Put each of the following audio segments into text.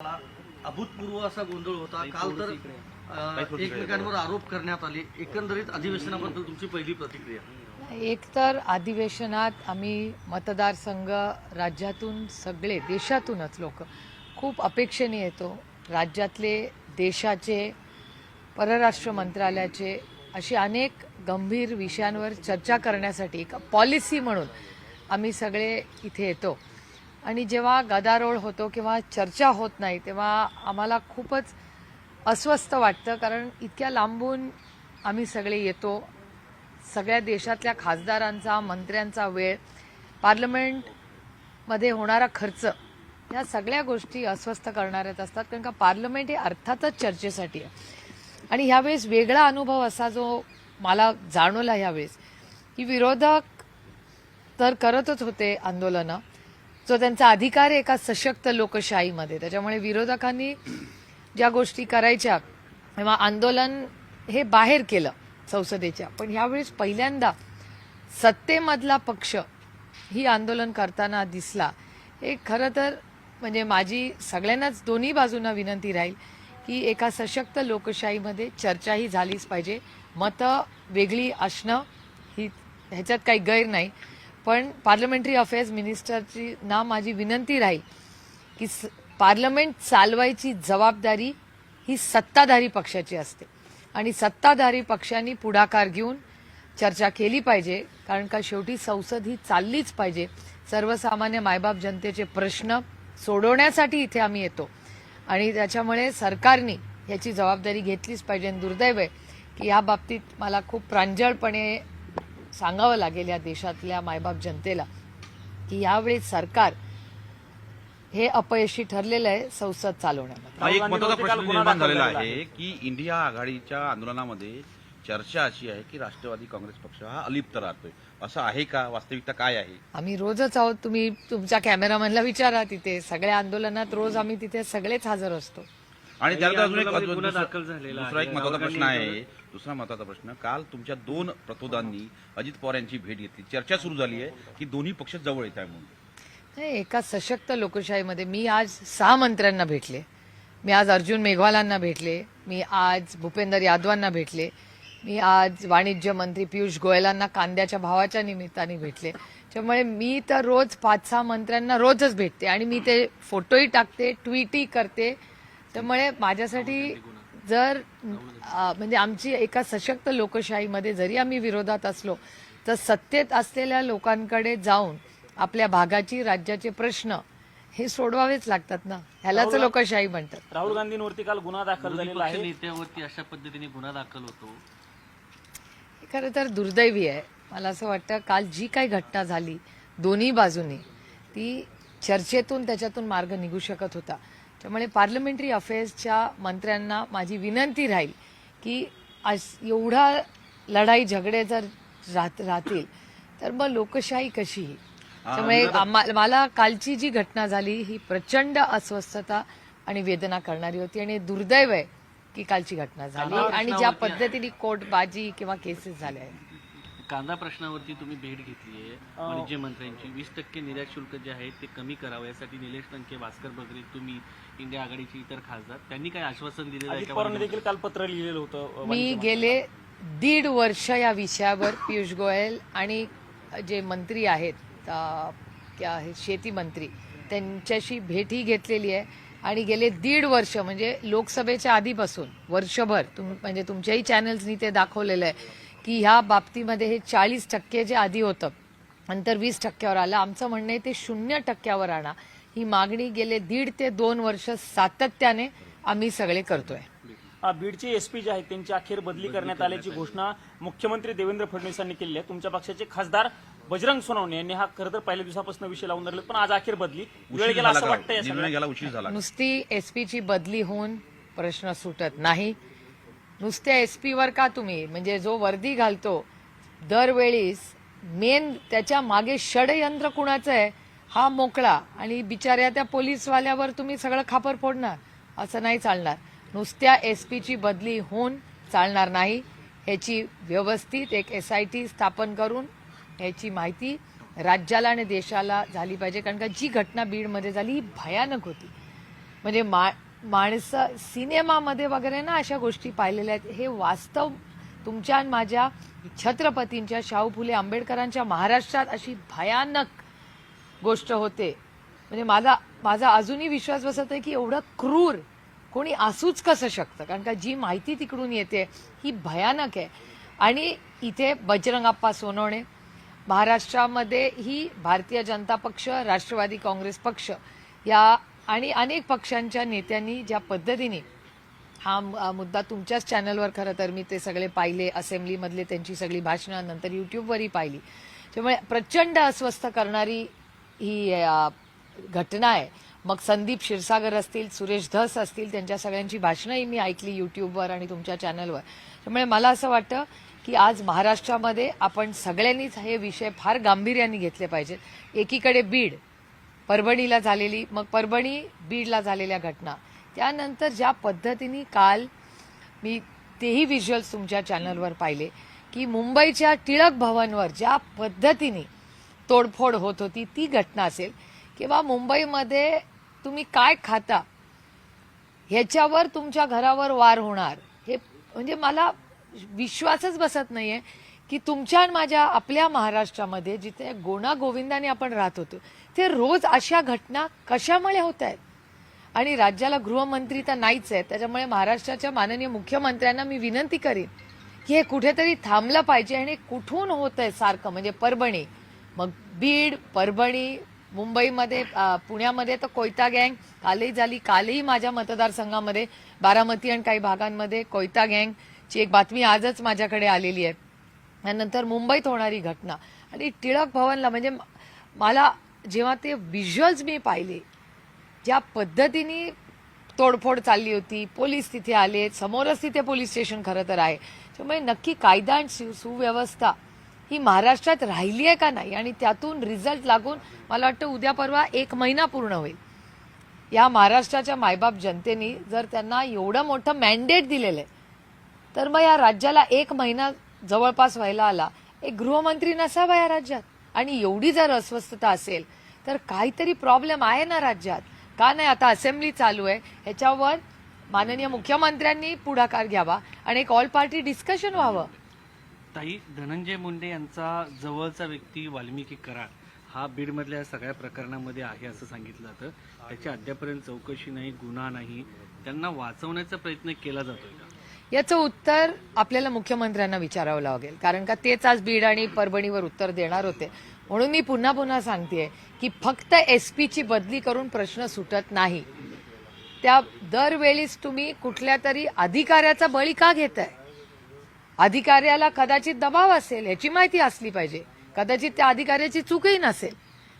अभूतपूर्व असा गोंधळ होता. काल तर एकमेकांवर आरोप करण्यात आले. एकंदरीत अधिवेशनाबद्दल तुमची पहिली प्रतिक्रिया? एक तर अधिवेशनात आम्ही मतदारसंघ राज्यातून सगळे देशातूनच लोक खूप अपेक्षेने येतो. राज्यातले देशाचे परराष्ट्र मंत्रालयाचे असे अनेक गंभीर विषयांवर चर्चा करण्यासाठी एक पॉलिसी म्हणून आम्ही सगळे इथे येतो. आणि जेव्हा गदारोळ होतो किंवा चर्चा होत नाही तेव्हा आम्हाला खूपच अस्वस्थ वाटतं कारण इतक्या लांबून आम्ही सगळे येतो. सगळ्या देशातल्या खासदारांचा मंत्र्यांचा वेळ पार्लमेंटमध्ये होणारा खर्च या सगळ्या गोष्टी अस्वस्थ करणाऱ्याच असतात. कारण का पार्लमेंट हे अर्थातच चर्चेसाठी आहे. आणि ह्यावेळेस वेगळा अनुभव असा जो मला जाणवला ह्यावेळेस की विरोधक तर करतच होते आंदोलनं जो त्यांचा अधिकार आहे एका सशक्त लोकशाहीमध्ये. त्याच्यामुळे विरोधकांनी ज्या गोष्टी करायच्या तेव्हा आंदोलन हे बाहेर केलं संसदेच्या. पण ह्यावेळेस पहिल्यांदा सत्तेमधला पक्ष ही आंदोलन करताना दिसला. हे खरं तर म्हणजे माझी सगळ्यांनाच दोन्ही बाजूंना विनंती राहील की एका सशक्त लोकशाहीमध्ये चर्चाही झालीच पाहिजे. मतं वेगळी असणं ही ह्याच्यात काही गैर नाही. पण पार्लमेंटरी अफेअर्स मिनिस्टरची ना माझी विनंती राहील की स- पार्लमेंट चालवायची जबाबदारी ही सत्ताधारी पक्षाची असते. आणि सत्ताधारी पक्षांनी पुढाकार घेऊन चर्चा केली पाहिजे कारण का शेवटी संसद ही चाललीच पाहिजे. सर्वसामान्य मायबाप जनतेचे प्रश्न सोडवण्यासाठी इथे आम्ही येतो. आणि त्याच्यामुळे सरकारने याची जबाबदारी घेतलीच पाहिजे. आणि दुर्दैव आहे की या बाबतीत मला खूप प्रांजळपणे सांगावं लागेल या देशातल्या मायबाप जनतेला की यावेळी सरकार हे अपयशी ठरलेलं आहे संसद चालवण्यामध्ये. एक महत्त्वाचा प्रश्न निर्माण झालेला झाला आहे की इंडिया आघाडीच्या आंदोलनामध्ये चर्चा अशी आहे की राष्ट्रवादी काँग्रेस पक्ष हा अलिप्त राहतोय. असं आहे का? वास्तविकता काय आहे? आम्ही रोजच आहोत. तुम्ही तुमच्या कॅमेरामॅनला विचारा तिथे. सगळ्या आंदोलनात रोज आम्ही तिथे सगळेच हजर असतो. आणि त्यानंतर अजून एक गुन्हा दुसरा- दाखल झालेला दुसरा एक आहे. महत्त्वाचा प्रश्न आहे. दुसरा महत्त्वाचा प्रश्न काल तुमच्या दोन प्रतोदांनी अजित पवार यांची भेट घेतली. चर्चा सुरू झाली आहे की दोन्ही पक्ष जवळ येत आहे म्हणून. नाही, एका सशक्त लोकशाहीमध्ये मी आज सहा मंत्र्यांना भेटले. मी आज अर्जुन मेघवालांना भेटले. मी आज भूपेंदर यादवांना भेटले. मी आज वाणिज्य मंत्री पियुष गोयलांना कांद्याच्या भावाच्या निमित्ताने भेटले. त्यामुळे मी तर रोज पाच सहा मंत्र्यांना रोजच भेटते आणि मी ते फोटोही टाकते ट्विटही करते. त्यामुळे माझ्यासाठी जर म्हणजे आमची एका सशक्त लोकशाहीमध्ये जरी आम्ही विरोधात असलो तर सत्तेत असलेल्या लोकांकडे जाऊन आपल्या भागाची राज्याचे प्रश्न हे सोडवावेच लागतात ना? ह्यालाच लोकशाही म्हणतात. राहुल गांधींवरती काल गुन्हा दाखल झालेला आहे. नेत्यावरती अशा पद्धतीने गुन्हा दाखल होतो. हे खरं तर दुर्दैवी आहे. मला असं वाटतं काल जी काही घटना झाली दोन्ही बाजूनी ती चर्चेतून त्याच्यातून मार्ग निघू शकत होता. त्यामुळे पार्लमेंटरी अफेअर्सच्या मंत्र्यांना माझी विनंती राहील की आज एवढा लढाई झगडे जर राहत राहतील तर मग लोकशाही कशी त्यामुळे मला कालची जी घटना झाली ही प्रचंड अस्वस्थता आणि वेदना करणारी होती आणि दुर्दैव आहे की कालची घटना झाली आणि ज्या पद्धतीने कोर्टबाजी किंवा केसेस झाल्या आहेत. कांदा प्रश्नावरती तुम्ही भेट घेतली आहे वाणिज्य मंत्र्यांची. वीस टक्के निर्यात शुल्क जे आहे ते कमी करावं. यासाठी निलेश टंके भास्कर बगरे तुम्ही इंडिया आघाडीचे इतर खासदार. त्यांनी काय आश्वासन दिलेलं आहे का देखील काल पत्र लिहिलेलं होतं मी गेले दीड वर्ष या विषयावर पियुष गोयल आणि जे मंत्री आहेत अ, क्या आहे शेती मंत्री त्यांच्याशी भेटही घेतलेली आहे. आणि गेले दीड वर्ष म्हणजे लोकसभेच्या आधीपासून वर्षभर तुम म्हणजे तुमच्याही चॅनल्सनी ते दाखवलेलं आहे. की ह्या बाबतीमध्ये हे चाळीस टक्के जे आधी होतं नंतर वीस टक्क्यावर आलं. आमचं म्हणणं आहे ते शून्य टक्क्यावर आणा. ही मागणी गेले दीड ते दोन वर्ष सातत्याने आम्ही सगळे करतोय. बीडचे एसपी जे आहेत त्यांची अखेर बदली करण्यात आल्याची घोषणा मुख्यमंत्री देवेंद्र फडणवीसांनी केली आहे. तुमच्या पक्षाचे खासदार बजरंग सोनवणे यांनी हा खरं तर पहिल्या दिवसापासून विषय लावून धरले पण आज अखेर बदली. वेळ गेला असं का? वाटतं या निर्णय सगळ्यात. घ्यायला उशीर झाला. का? नुसती एसपीची बदली होऊन प्रश्न सुटत नाही. नुसत्या एस पीवर का तुम्ही? म्हणजे जो वर्दी घालतो दरवेळीस मेन त्याच्यामागे षडयंत्र कुणाचं आहे हा मोकळा. आणि बिचाऱ्या त्या पोलीसवाल्यावर तुम्ही सगळं खापर फोडणार? असं नाही चालणार. नुसत्या एस पीची बदली होऊन चालणार नाही. ह्याची व्यवस्थित एक एस आय टी स्थापन करून ह्याची माहिती राज्याला आणि देशाला झाली पाहिजे. कारण का जी घटना बीडमध्ये झाली ही भयानक होती. म्हणजे मा माणसं सिनेमामध्ये वगैरे ना अशा गोष्टी पाहिलेल्या आहेत. हे वास्तव तुमच्या आणि माझ्या छत्रपतींच्या शाहू फुले आंबेडकरांच्या महाराष्ट्रात अशी भयानक गोष्ट होते. म्हणजे माझा माझा अजूनही विश्वास बसत आहे की एवढं क्रूर कोणी असूच कसं शकतं? कारण का जी माहिती तिकडून येते ही भयानक आहे. आणि इथे बजरंगाप्पा सोनवणे महाराष्ट्रामध्ये ही भारतीय जनता पक्ष राष्ट्रवादी काँग्रेस पक्ष या आणि अनेक पक्षांच्या नेत्यांनी ज्या पद्धतीने हा मुद्दा तुमच्याच चॅनलवर खरं तर मी ते सगळे पाहिले असेंब्लीमधले त्यांची सगळी भाषणं नंतर यूट्यूबवरही पाहिली. त्यामुळे प्रचंड अस्वस्थ करणारी ही घटना आहे. मग संदीप क्षीरसागर असतील सुरेश धस असतील त्यांच्या सगळ्यांची भाषणंही मी ऐकली यूट्यूबवर आणि तुमच्या चॅनलवर त्यामुळे मला असं वाटतं की आज महाराष्ट्रामध्ये आपण सगळ्यांनीच हे विषय फार गांभीर्याने घेतले पाहिजेत. एकीकडे बीड परभणीला झालेली मग परभणी बीडला झालेल्या घटना. त्यानंतर ज्या पद्धतीने काल मी तेही व्हिज्युअल्स तुमच्या चॅनलवर पाहिले की मुंबईच्या टिळक भवनवर ज्या पद्धतीने तोडफोड होत होती ती घटना असेल किंवा मुंबईमध्ये तुम्ही काय खाता ह्याच्यावर तुमच्या घरावर वार होणार हे म्हणजे मला विश्वासच बसत नाहीये की तुमच्या आणि माझ्या आपल्या महाराष्ट्रामध्ये जिथे गोना गोविंदाने आपण राहत होतो ते रोज अशा घटना कशामुळे होत आहेत? आणि राज्याला गृहमंत्री तर नाहीच आहे त्याच्यामुळे महाराष्ट्राच्या माननीय मुख्यमंत्र्यांना मी विनंती करीन की हे कुठेतरी थांबलं पाहिजे आणि कुठून होत आहे सारखं? म्हणजे परभणी. मग बीड परभणी मुंबईमध्ये पुण्यामध्ये तर कोयता गँग कालही झाली. कालही माझ्या मतदारसंघामध्ये बारामती आणि काही भागांमध्ये कोयता गँगची एक बातमी आजच माझ्याकडे आलेली आहे. त्यानंतर मुंबईत होणारी घटना. आणि टिळक भवनला म्हणजे मला जेव्हा ते व्हिज्युअल्स मी पाहिले ज्या पद्धतीने तोडफोड चालली होती पोलीस तिथे आले समोरच तिथे पोलीस स्टेशन खरं तर आहे. त्यामुळे नक्की कायदा आणि सु- सुव्यवस्था ही महाराष्ट्रात राहिली आहे का नाही? आणि त्यातून रिझल्ट लागून मला वाटतं उद्या परवा एक महिना पूर्ण होईल. या महाराष्ट्राच्या मायबाप जनतेने जर त्यांना एवढं मोठं मॅन्डेट दिलेलं आहे तर मग या राज्याला एक महिना जवळपास व्हायला आला. एक गृहमंत्री नसावा या राज्यात. आणि एवढी जर अस्वस्थता असेल तर काहीतरी प्रॉब्लेम आहे ना राज्यात. का नाही? आता असेंब्ली चालू आहे. ह्याच्यावर माननीय मुख्यमंत्र्यांनी पुढाकार घ्यावा आणि एक ऑल पार्टी डिस्कशन व्हावं. ताई धनंजय मुंडे यांचा जवळचा व्यक्ती वाल्मिकी कराड हा बीडमधल्या सगळ्या प्रकरणामध्ये आहे असं सांगितलं जातं. त्याची अद्यापर्यंत चौकशी नाही गुन्हा नाही. त्यांना वाचवण्याचा प्रयत्न केला जातोय का? याचं उत्तर आपल्याला मुख्यमंत्र्यांना विचारावं लागेल. कारण का तेच आज बीड आणि परभणीवर उत्तर देणार होते. म्हणून मी पुन्हा पुन्हा सांगते की फक्त एस पीची बदली करून प्रश्न सुटत नाही. त्या दरवेळीच तुम्ही कुठल्या तरी अधिकाऱ्याचा बळी का घेताय? अधिकाऱ्याला कदाचित दबाव असेल याची माहिती असली पाहिजे. कदाचित त्या अधिकाऱ्याची चूकही नसेल.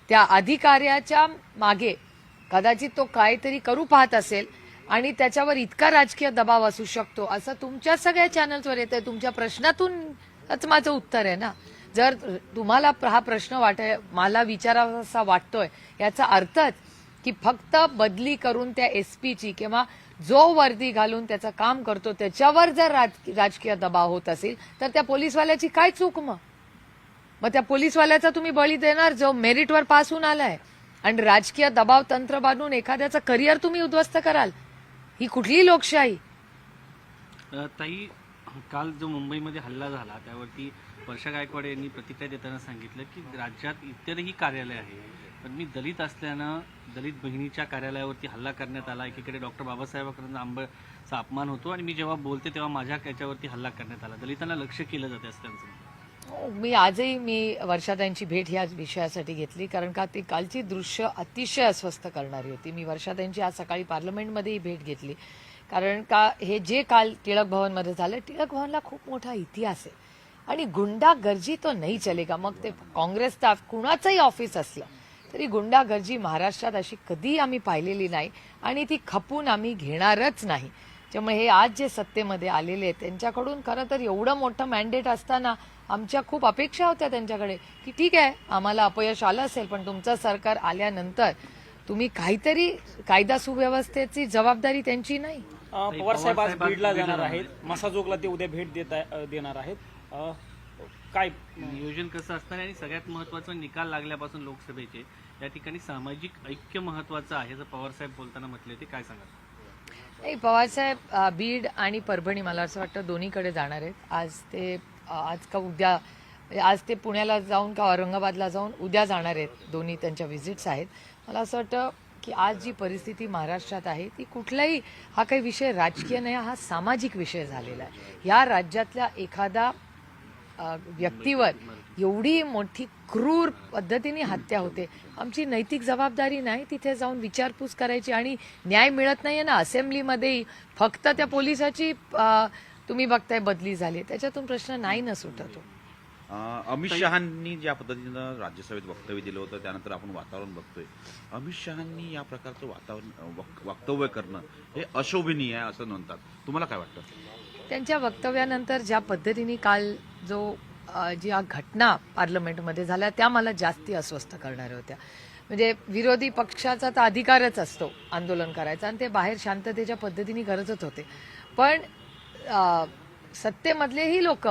त्या अधिकाऱ्याच्या मागे कदाचित तो काहीतरी करू पाहत असेल. आणि त्याच्यावर इतका राजकीय दबाव असू शकतो. असं तुमच्या सगळ्या चॅनल्सवर येतं आहे तुमच्या प्रश्नातूनच माझं उत्तर आहे ना? जर तुम्हाला हा प्रश्न वाट मला विचारावा वाटतोय याचा अर्थच की फक्त बदली करून त्या एसपीची किंवा जो वर्दी घालून त्याचं काम करतो त्याच्यावर जर राज- राजकीय दबाव होत असेल तर त्या पोलीसवाल्याची काय चूक मग? मग त्या पोलीसवाल्याचा तुम्ही बळी देणार जो मेरिटवर पास होऊन आलाय. आणि राजकीय दबाव तंत्र बांधून एखाद्याचं करिअर तुम्ही उद्ध्वस्त कराल. ही कुठली लोकशाही. अ, ताई काल जो मुंबईमध्ये हल्ला झाला त्यावरती वर्षा गायकवाड यांनी प्रतिक्रिया देताना सांगितलं की राज्यात इतरही कार्यालय आहे पण मी दलित असल्यानं दलित बहिणीच्या कार्यालयावरती हल्ला करण्यात आला. एकीकडे डॉक्टर बाबासाहेबांकडून आंबचा अपमान होतो आणि मी जेव्हा बोलते तेव्हा माझ्या याच्यावरती हल्ला करण्यात आला. दलितांना लक्ष केलं जाते असं त्यांचं म्हणणं. हो, मी आजही मी वर्षाताईंची भेट ह्या विषयासाठी घेतली कारण का ती कालची दृश्य अतिशय अस्वस्थ करणारी होती. मी वर्षाताईंची आज सकाळी पार्लमेंटमध्येही भेट घेतली. कारण का हे जे काल टिळक भवनमध्ये झालं टिळक भवनला खूप मोठा इतिहास आहे. आणि गुंडागर्जी तो नाही चलेगा. मग ते काँग्रेस स्टाफ कुणाचंही ऑफिस असलं तरी गुंडागर्जी महाराष्ट्रात अशी कधी आम्ही पाहिलेली नाही आणि ती खपून आम्ही घेणारच नाही. त्यामुळे हे आज जे सत्तेमध्ये आलेले आहेत त्यांच्याकडून खरं तर एवढं मोठं मॅन्डेट असताना आमच्या खूप अपेक्षा होत्या त्यांच्याकडे की ठीक आहे आम्हाला अपयश आलं असेल पण तुमचं सरकार आल्यानंतर तुम्ही काहीतरी कायदा सुव्यवस्थेची जबाबदारी त्यांची नाही. पवार साहेब आज बीडला जाणार आहेत. मसाजोगला ते उद्या भेट देत देणार आहेत. काय? नियोजन कसं असणार आणि सगळ्यात महत्त्वाचा निकाल लागल्यापासून लोकसभेचे या ठिकाणी सामाजिक ऐक्य महत्वाचं आहे असं पवारसाहेब बोलताना म्हटले ते काय सांगाल? नाही पवारसाहेब बीड आणि परभणी मला असं वाटतं दोन्हीकडे जाणार आहेत. आज ते आज का उद्या म्हणजे आज ते पुण्याला जाऊन का औरंगाबादला जाऊन उद्या जाणार आहेत. दोन्ही त्यांच्या व्हिजिट्स आहेत. मला असं वाटतं की आज जी परिस्थिती महाराष्ट्रात आहे ती कुठलाही हा काही विषय राजकीय नाही हा सामाजिक विषय झालेला आहे. या राज्यातल्या एखादा व्यक्तीवर एवढी मोठी क्रूर पद्धतीने हत्या होते. आमची नैतिक जबाबदारी नाही तिथे जाऊन विचारपूस करायची आणि न्याय मिळत नाहीये ना. असेंब्लीमध्ये फक्त त्या पोलिसाची तुम्ही बघताय बदली झाली. त्याच्यातून प्रश्न नाही ना सुटत हो. अमित शहानी ज्या पद्धतीनं राज्यसभेत वक्तव्य दिलं होतं त्यानंतर आपण वातावरण बघतोय. अमित शहानी या प्रकारचं वातावरण वक्तव्य करणं हे अशोभनीय आहे असं म्हणतात. तुम्हाला काय वाटतं? त्यांच्या वक्तव्यानंतर ज्या पद्धतीने काल जो ज्या घटना पार्लमेंटमध्ये झाल्या त्या मला जास्ती अस्वस्थ करणाऱ्या होत्या. म्हणजे विरोधी पक्षाचा तर अधिकारच असतो आंदोलन करायचा आणि ते बाहेर शांततेच्या पद्धतीने करतच होते. पण सत्तेमधलेही लोक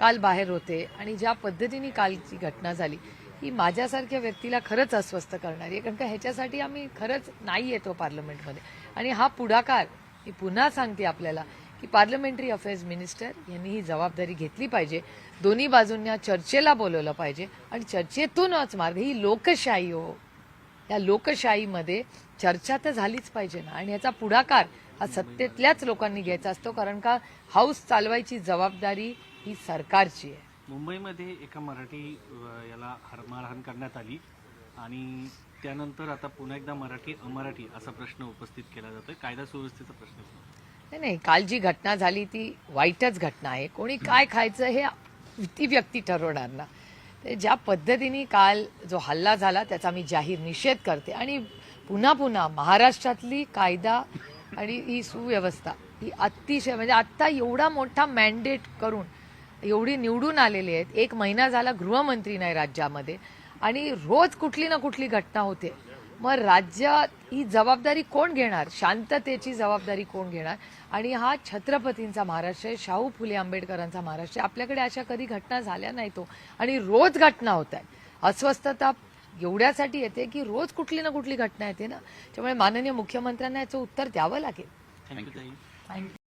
काल बाहेर होते आणि ज्या पद्धतीने कालची घटना झाली ही माझ्यासारख्या व्यक्तीला खरंच अस्वस्थ करणारी आहे. कारण का ह्याच्यासाठी आम्ही खरंच नाही येतो पार्लमेंटमध्ये. आणि हा पुढाकार मी पुन्हा सांगते आपल्याला की पार्लमेंटरी अफेअर्स मिनिस्टर यांनी ही जबाबदारी घेतली पाहिजे. दोन्ही बाजूंना चर्चेला बोलवलं पाहिजे आणि चर्चेतूनच मार्ग ही लोकशाही हो. या लोकशाहीमध्ये चर्चा तर झालीच पाहिजे ना. आणि याचा पुढाकार हा सत्तेतल्याच लोकांनी घ्यायचा असतो कारण का हाऊस चालवायची जबाबदारी ही सरकारची आहे. मुंबईमध्ये एका मराठी याला मारहाण करण्यात आली आणि त्यानंतर आता पुन्हा एकदा मराठी अमराठी असा प्रश्न उपस्थित केला जातोय. कायदा सुव्यवस्थेचा प्रश्न नाही नाही काल जी घटना झाली ती वाईटच घटना आहे. कोणी काय खायचं हे ती व्यक्ती ठरवणार ना. ते ज्या पद्धतीने काल जो हल्ला झाला त्याचा मी जाहीर निषेध करते. आणि पुन्हा पुन्हा महाराष्ट्रातली कायदा आणि ही सुव्यवस्था. ही अतिशय म्हणजे आत्ता एवढा मोठा मॅन्डेट करून एवढी निवडून आलेली आहेत. एक महिना झाला गृहमंत्री नाही राज्यामध्ये. आणि रोज कुठली ना कुठली घटना होते. मग राज्यात ही जबाबदारी कोण घेणार? शांततेची जबाबदारी कोण घेणार? आणि हा छत्रपतींचा महाराष्ट्र आहे शाहू फुले आंबेडकरांचा महाराष्ट्र आहे. आपल्याकडे अशा कधी घटना झाल्या नाही तो हो. आणि रोज घटना होत आहेत. अस्वस्थता एवढ्यासाठी येते की रोज कुठली ना कुठली घटना येते ना. त्यामुळे माननीय मुख्यमंत्र्यांना याचं उत्तर द्यावं लागेल. थँक्यू